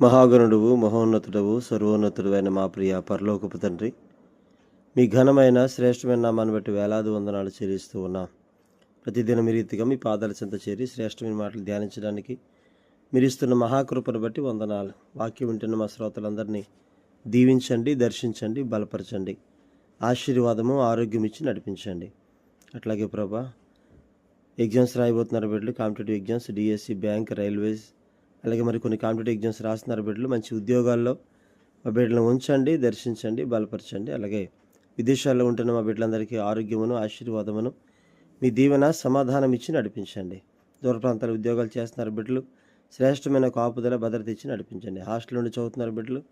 మహాగణుడువు మహోన్నతుడవు సర్వోన్నతుడు అయిన మా ప్రియ పరలోకపు తండ్రి మీ ఘనమైన శ్రేష్టమైన నామాన్ని బట్టి వేలాది వందనాలు చెల్లిస్తూ ఉన్నాం. ప్రతిదినం మీ రీతిగా మీ పాదాల చెంత చేరి శ్రేష్టమైన మాటలు ధ్యానించడానికి మీరు ఇస్తున్న మహాకృపను బట్టి వందనాలు. వాక్యం వింటున్న మా శ్రోతలందరినీ దీవించండి దర్శించండి బలపరచండి. ఆశీర్వాదము ఆరోగ్యం ఇచ్చి నడిపించండి. అట్లాగే ప్రభా ఎగ్జామ్స్ రాయబోతున్నారు బిడ్డలు competitive exams DSC bank railways అలాగే మరి కొన్ని కాంపిటేటివ్ ఎగ్జామ్స్ రాస్తున్నారు బిడ్డలు. మంచి ఉద్యోగాల్లో మా బిడ్డలను ఉంచండి దర్శించండి బలపరచండి. అలాగే విదేశాల్లో ఉంటున్న మా బిడ్డలందరికీ ఆరోగ్యమును ఆశీర్వాదమును మీ దీవెన సమాధానం ఇచ్చి నడిపించండి. దూర ప్రాంతాల ఉద్యోగాలు చేస్తున్నారు బిడ్డలు. శ్రేష్టమైన కాపుదల భద్రత ఇచ్చి నడిపించండి. హాస్టల్ నుండి చదువుతున్నారు బిడ్డలు.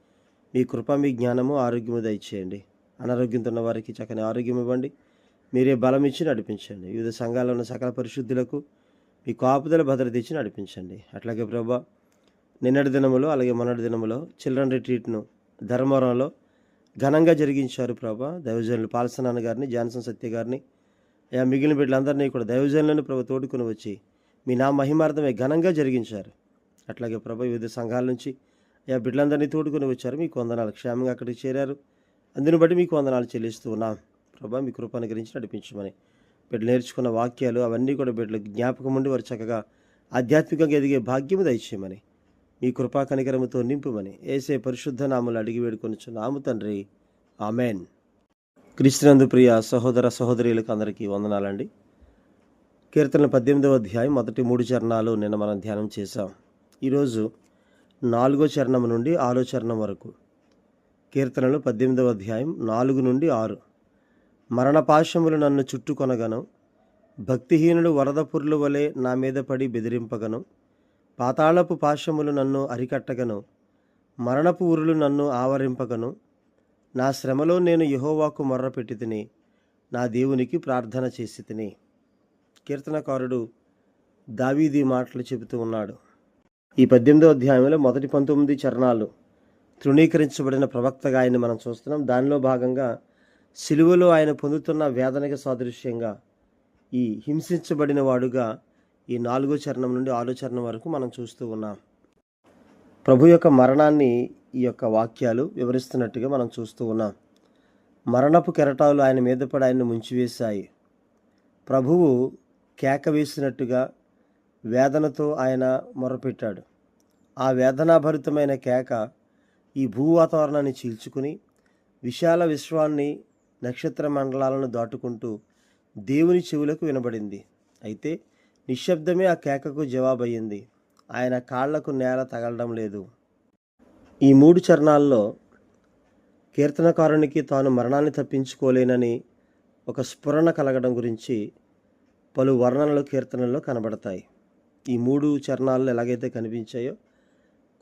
మీ కృప మీ జ్ఞానము ఆరోగ్యము దయచేయండి. అనారోగ్యంతో ఉన్న వారికి చక్కని ఆరోగ్యం ఇవ్వండి. మీరే బలం ఇచ్చి నడిపించండి. వివిధ సంఘాల్లో ఉన్న సకల పరిశుద్ధులకు మీ కాపుదల భద్రత ఇచ్చి నడిపించండి. అట్లాగే ప్రభా నిన్నటి దినములో అలాగే మొన్నటి దినములో చిల్డ్రన్ రిట్రీట్ను ధర్మవరంలో ఘనంగా జరిగించారు ప్రభా. దైవజనులు పాల్సనాన్న గారిని జాన్సన్ సత్య గారిని అయా మిగిలిన బిడ్డలందరినీ కూడా దైవజనులను ప్రభు తోడుకొని వచ్చి మీ నా మహిమార్థమే ఘనంగా జరిగించారు. అట్లాగే ప్రభ వివిధ సంఘాల నుంచి యా బిడ్డలందరినీ తోడుకొని వచ్చారు. మీకు వందనాలు క్షేమంగా అక్కడికి చేరారు. అందుని బట్టి మీకు వందనాలు చెల్లిస్తూ ఉన్నాం. ప్రభా మీ కృపను గురించి నడిపించమని బిడ్డలు నేర్చుకున్న వాక్యాలు అవన్నీ కూడా బిడ్డలకు జ్ఞాపకం ఉండి వారు చక్కగా ఆధ్యాత్మికంగా ఎదిగే భాగ్యము దయచేయమని. మీ కృపా కనికరముతో నింపుమని ఏసే పరిశుద్ధ నాములు అడిగి వేడుకొనుచు నాము తండ్రి. ఆమెన్. క్రీస్తునందు ప్రియ సహోదర సహోదరులకు అందరికీ వందనాలండి. కీర్తన పద్దెనిమిదవ అధ్యాయం మొదటి మూడు చరణాలు నిన్న మనం ధ్యానం చేశాం. ఈరోజు నాలుగో చరణం నుండి ఆరో చరణం వరకు కీర్తనలు పద్దెనిమిదవ అధ్యాయం నాలుగు నుండి ఆరు. మరణపాశములు నన్ను చుట్టుకొనగను. భక్తిహీనుడు వరదపుర్ల వలె నా మీద పడి బెదిరింపగను. పాతాళపు పాశములు నన్ను అరికట్టగను. మరణపు ఉరులు నన్ను ఆవరింపగను. నా శ్రమలో నేను యహోవాకు మొర్రపెట్టి తిని నా దేవునికి ప్రార్థన చేసి తిని కీర్తనకారుడు దావీది మాటలు చెబుతూ ఉన్నాడు. ఈ పద్దెనిమిదో అధ్యాయంలో మొదటి పంతొమ్మిది చరణాలు తృణీకరించబడిన ప్రవక్తగా ఆయన మనం చూస్తున్నాం. దానిలో భాగంగా సిలువలో ఆయన పొందుతున్న వేదనకి సాదృశ్యంగా ఈ హింసించబడిన వాడుగా ఈ నాలుగో చరణం నుండి ఆరో చరణం వరకు మనం చూస్తూ ఉన్నాం. ప్రభు యొక్క మరణాన్ని ఈ యొక్క వాక్యాలు వివరిస్తున్నట్టుగా మనం చూస్తూ ఉన్నాం. మరణపు కెరటాలు ఆయన మీద పడి ఆయన్ని ముంచివేశాయి. ప్రభువు కేక వేసినట్టుగా వేదనతో ఆయన మొరపెట్టాడు. ఆ వేదనాభరితమైన కేక ఈ భూ వాతావరణాన్ని చీల్చుకుని విశాల విశ్వాన్ని నక్షత్ర మండలాలను దాటుకుంటూ దేవుని చెవులకు వినబడింది. అయితే నిశ్శబ్దమే ఆ కేకకు జవాబయ్యింది. ఆయన కాళ్ళకు నేల తగలడం లేదు. ఈ మూడు చరణాల్లో కీర్తనకారునికి తాను మరణాన్ని తప్పించుకోలేనని ఒక స్ఫురణ కలగడం గురించి పలు వర్ణనలు కీర్తనల్లో కనబడతాయి. ఈ మూడు చరణాల్లో ఎలాగైతే కనిపించాయో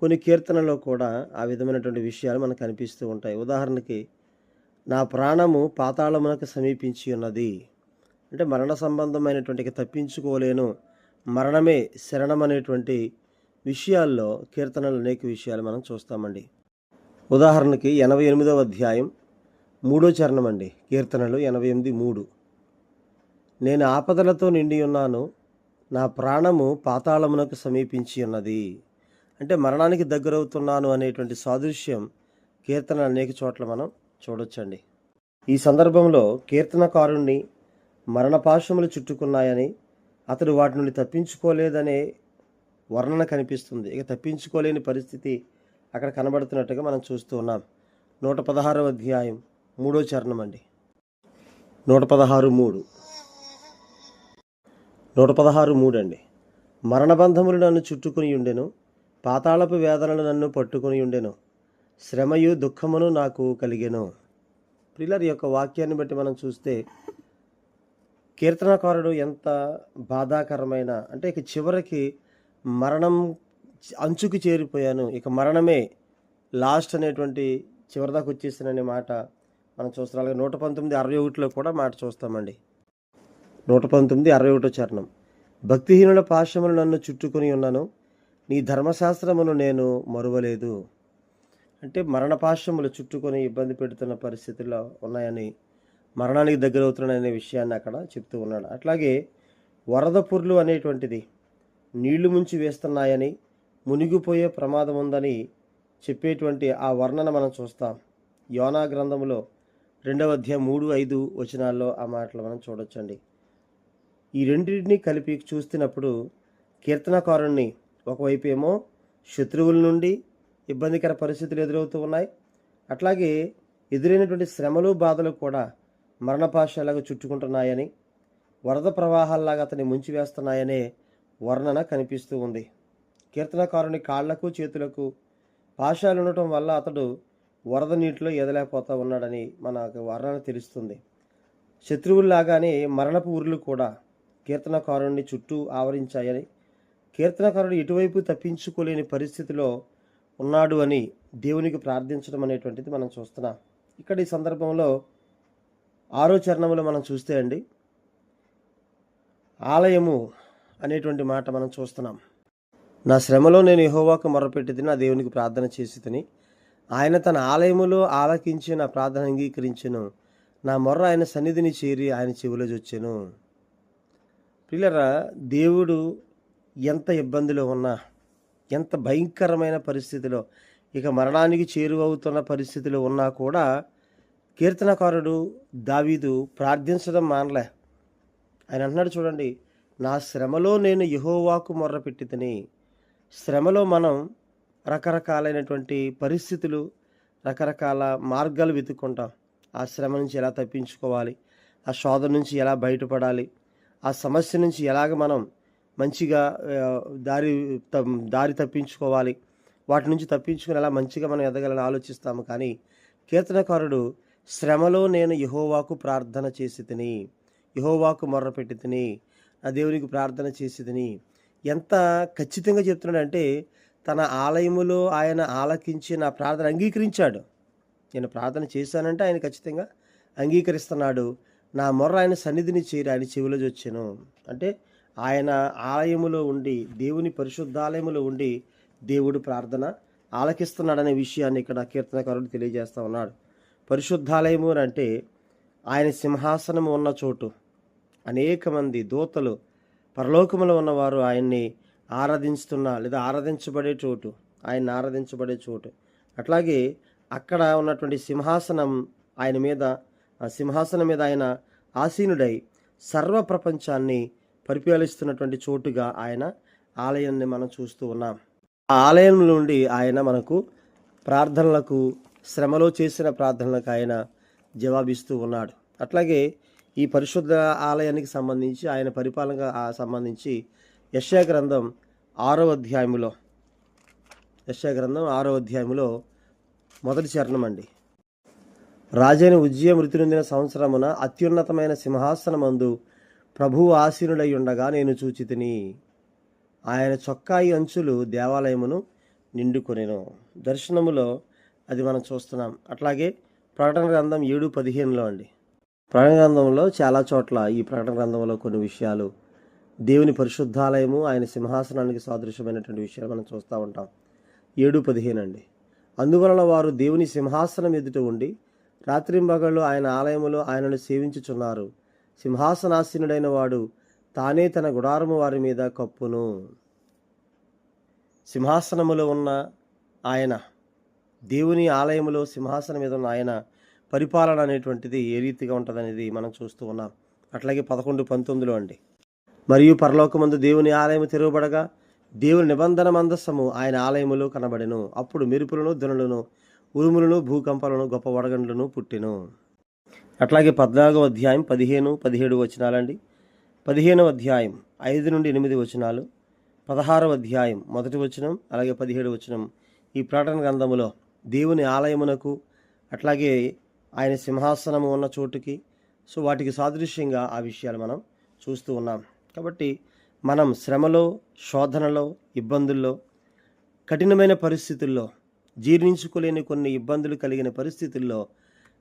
కొన్ని కీర్తనలో కూడా ఆ విధమైనటువంటి విషయాలు మనకు కనిపిస్తూ ఉంటాయి. ఉదాహరణకి నా ప్రాణము పాతాళమునకు సమీపించి ఉన్నది. అంటే మరణ సంబంధమైనటువంటి తప్పించుకోలేను. మరణమే శరణం అనేటువంటి విషయాల్లో కీర్తనలు అనేక విషయాలు మనం చూస్తామండి. ఉదాహరణకి ఎనభై ఎనిమిదవ అధ్యాయం మూడో చరణం అండి. కీర్తనలు ఎనభై ఎనిమిది మూడు. నేను ఆపదలతో నిండి ఉన్నాను. నా ప్రాణము పాతాళమునకు సమీపించి ఉన్నది. అంటే మరణానికి దగ్గరవుతున్నాను అనేటువంటి సాదృశ్యం కీర్తన అనేక చోట్ల మనం చూడొచ్చండి. ఈ సందర్భంలో కీర్తనకారుణ్ణి మరణపాశములు చుట్టుకున్నాయని అతడు వాటి నుండి తప్పించుకోలేదనే వర్ణన కనిపిస్తుంది. ఇక తప్పించుకోలేని పరిస్థితి అక్కడ కనబడుతున్నట్టుగా మనం చూస్తూ ఉన్నాం. నూట పదహారవ అధ్యాయం మూడో చరణం అండి. నూట పదహారు మూడు. నూట పదహారు మూడు అండి. మరణబంధములు నన్ను చుట్టుకుని ఉండెను పాతాళపు వేదనలు నన్ను పట్టుకుని ఉండెను శ్రమయు దుఃఖమును నాకు కలిగెను. ప్రిల్లర్ యొక్క వాక్యాన్ని బట్టి మనం చూస్తే కీర్తనకారుడు ఎంత బాధాకరమైన అంటే ఇక చివరికి మరణం అంచుకు చేరిపోయాను. ఇక మరణమే లాస్ట్ అనేటువంటి చివరిదాకా వచ్చేసాననే మాట మనం చూస్తాం అలాగే నూట పంతొమ్మిది అరవై ఒకటిలో కూడా మాట చూస్తామండి. నూట పంతొమ్మిది అరవై ఒకటో చరణం. భక్తిహీనుల పాశములు నన్ను చుట్టుకొని ఉన్నాను. నీ ధర్మశాస్త్రమును నేను మరువలేదు. అంటే మరణపాశములు చుట్టుకొని ఇబ్బంది పెడుతున్న పరిస్థితుల్లో ఉన్నాయని మరణానికి దగ్గరవుతున్నాయనే విషయాన్ని అక్కడ చెప్తూ ఉన్నాడు. అట్లాగే వరద పుర్లు అనేటువంటిది నీళ్ళు ముంచి వేస్తున్నాయని మునిగిపోయే ప్రమాదం ఉందని చెప్పేటువంటి ఆ వర్ణన మనం చూస్తాం. యోనా గ్రంథంలో రెండవ అధ్యాయం మూడు ఐదు వచనాల్లో ఆ మాటలు మనం చూడొచ్చండి. ఈ రెండింటిని కలిపి చూస్తున్నప్పుడు కీర్తనకారుణ్ణి ఒకవైపు ఏమో శత్రువుల నుండి ఇబ్బందికర పరిస్థితులు ఎదురవుతూ ఉన్నాయి. అట్లాగే ఎదురైనటువంటి శ్రమలు బాధలు కూడా మరణపాశాలకు చుట్టుకుంటున్నాయని వరద ప్రవాహాల్లాగా అతన్ని ముంచివేస్తున్నాయనే వర్ణన కనిపిస్తూ ఉంది. కీర్తనకారుని కాళ్ళకు చేతులకు పాశాలు ఉండటం వల్ల అతడు వరద నీటిలో ఎదలేకపోతా ఉన్నాడని మనకు వర్ణన తెలుస్తుంది. శత్రువుల్లాగానే మరణపు ఊర్లు కూడా కీర్తనకారుణ్ణి చుట్టూ ఆవరించాయని కీర్తనకారుడు ఎటువైపు తప్పించుకోలేని పరిస్థితిలో ఉన్నాడు అని దేవునికి ప్రార్థించడం అనేటువంటిది మనం చూస్తున్నాం. ఇక్కడ ఈ సందర్భంలో ఆరో చరణంలో మనం చూస్తే అండి ఆలయము అనేటువంటి మాట మనం చూస్తున్నాం. నా శ్రమలో నేను యహోవాకు మొరపెట్టి నా దేవునికి ప్రార్థన చేసి తిని ఆయన తన ఆలయములో ఆలకించి నా ప్రార్థన అంగీకరించెను. నా మొర్ర ఆయన సన్నిధిని చేరి ఆయన చెవిలో చొచ్చాను పిల్లరా దేవుడు ఎంత ఇబ్బందిలో ఉన్నా ఎంత భయంకరమైన పరిస్థితిలో ఇక మరణానికి చేరువవుతున్న పరిస్థితిలో ఉన్నా కూడా కీర్తనకారుడు దావీదు ప్రార్థించడం మానలే. ఆయన అంటున్నాడు చూడండి నా శ్రమలో నేను యహోవాకు మొర్రపెట్టి తిని శ్రమలో మనం రకరకాలైనటువంటి పరిస్థితులు రకరకాల మార్గాలు వెతుక్కుంటాం. ఆ శ్రమ నుంచి ఎలా తప్పించుకోవాలి? ఆ శోధన నుంచి ఎలా బయటపడాలి? ఆ సమస్య నుంచి ఎలాగ మనం మంచిగా దారి త- దారి తప్పించుకోవాలి. వాటి నుంచి తప్పించుకుని ఎలా మంచిగా మనం ఎదగాలని ఆలోచిస్తాము. కానీ కీర్తనకారుడు శ్రమలో నేను యహోవాకు ప్రార్థన చేసి తిని యహోవాకు మొర్రపెట్టి తిని నా దేవునికి ప్రార్థన చేసి తిని ఎంత ఖచ్చితంగా చెప్తున్నాడంటే తన ఆలయములో ఆయన ఆలకించి నా ప్రార్థన అంగీకరించాడు. నేను ప్రార్థన చేశానంటే ఆయన ఖచ్చితంగా అంగీకరిస్తున్నాడు. నా మొర్ర ఆయన సన్నిధిని చేరి ఆయన చెవిలో వచ్చాను. అంటే ఆయన ఆలయములో ఉండి దేవుని పరిశుద్ధాలయములో ఉండి దేవుడు ప్రార్థన ఆలకిస్తున్నాడనే విషయాన్ని ఇక్కడ కీర్తనకారుడు తెలియజేస్తూ ఉన్నాడు. పరిశుద్ధాలయము అంటే ఆయన సింహాసనము ఉన్న చోటు. అనేక మంది దూతలు పరలోకములో ఉన్నవారు ఆయన్ని ఆరాధిస్తున్న లేదా ఆరాధించబడే చోటు ఆయన ఆరాధించబడే చోటు. అట్లాగే అక్కడ ఉన్నటువంటి సింహాసనం ఆయన మీద ఆ సింహాసనం మీద ఆయన ఆసీనుడై సర్వ ప్రపంచాన్ని పరిపాలిస్తున్నటువంటి చోటుగా ఆయన ఆలయాన్ని మనం చూస్తూ ఉన్నాం. ఆ ఆలయం నుండి ఆయన మనకు ప్రార్థనలకు శ్రమలో చేసిన ప్రార్థనలకు ఆయన జవాబిస్తూ ఉన్నాడు. అట్లాగే ఈ పరిశుద్ధ ఆలయానికి సంబంధించి ఆయన పరిపాలనగా సంబంధించి యశా గ్రంథం ఆరో అధ్యాయములో యశా గ్రంథం ఆరో అధ్యాయములో మొదటి చరణం అండి. రాజైన ఉజ్జయ మృతి నొందిన సంవత్సరమున అత్యున్నతమైన సింహాసనమందు ప్రభువు ఆశీనుడై ఉండగా నేను చూచితిని. ఆయన చొక్కాయి అంచులు దేవాలయమును నిండుకొనెను. దర్శనములో అది మనం చూస్తున్నాం. అట్లాగే ప్రకటన గ్రంథం ఏడు పదిహేనులో అండి. ప్రకటన గ్రంథంలో చాలా చోట్ల ఈ ప్రకటన గ్రంథంలో కొన్ని విషయాలు. దేవుని పరిశుద్ధాలయము ఆయన సింహాసనానికి సాదృశ్యమైనటువంటి విషయాలు మనం చూస్తూ ఉంటాం. ఏడు పదిహేను అండి. అందువలన వారు దేవుని సింహాసనం ఎదుట ఉండి రాత్రింబగళ్ళు ఆయన ఆలయములో ఆయనను సేవించుచున్నారు. సింహాసనాసీనుడైన వాడు తానే తన గుడారము వారి మీద కప్పును. సింహాసనములో ఉన్న ఆయన దేవుని ఆలయములో సింహాసనం మీద ఉన్న ఆయన పరిపాలన అనేటువంటిది ఏ రీతిగా ఉంటుందనేది మనం చూస్తూ ఉన్నాం. అట్లాగే పదకొండు పంతొమ్మిదిలో అండి. మరియు పరలోకమందు దేవుని ఆలయము తెరవబడగా దేవుని నిబంధన మందస్సము ఆయన ఆలయములో కనబడెను. అప్పుడు మెరుపులను ధనులను ఉరుములను భూకంపాలను గొప్ప వడగండ్లను పుట్టెను. అట్లాగే పద్నాలుగో అధ్యాయం పదిహేను పదిహేడు వచనాలండి. పదిహేనవ అధ్యాయం ఐదు నుండి ఎనిమిది వచనాలు. పదహారవ అధ్యాయం మొదటి వచనం అలాగే పదిహేడు వచనం. ఈ ప్రకటన గ్రంథములో దేవుని ఆలయమునకు అట్లాగే ఆయన సింహాసనము ఉన్న చోటుకి సో వాటికి సాదృశ్యంగా ఆ విషయాలు మనం చూస్తూ ఉన్నాం. కాబట్టి మనం శ్రమలో శోధనలో ఇబ్బందుల్లో కఠినమైన పరిస్థితుల్లో జీర్ణించుకోలేని కొన్ని ఇబ్బందులు కలిగిన పరిస్థితుల్లో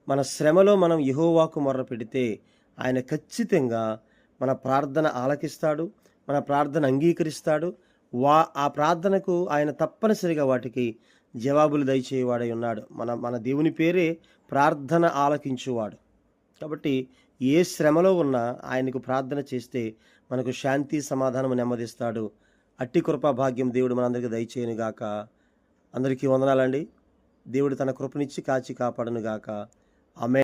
మన శ్రమలో మనం యహోవాకు మొర్ర పెడితే ఆయన ఖచ్చితంగా మన ప్రార్థన ఆలకిస్తాడు మన ప్రార్థన అంగీకరిస్తాడు. వా ఆ ప్రార్థనకు ఆయన తప్పనిసరిగా వాటికి జవాబులు దయచేయవాడై ఉన్నాడు. మన మన దేవుని పేరే ప్రార్థన ఆలకించువాడు. కాబట్టి ఏ శ్రమలో ఉన్నా ఆయనకు ప్రార్థన చేస్తే మనకు శాంతి సమాధానం నెమ్మదిస్తాడు. అట్టి కృపా భాగ్యం దేవుడు మనందరికీ దయచేయనుగాక. అందరికీ వందనాలండి. దేవుడు తన కృపనిచ్చి కాచి కాపాడను Amen.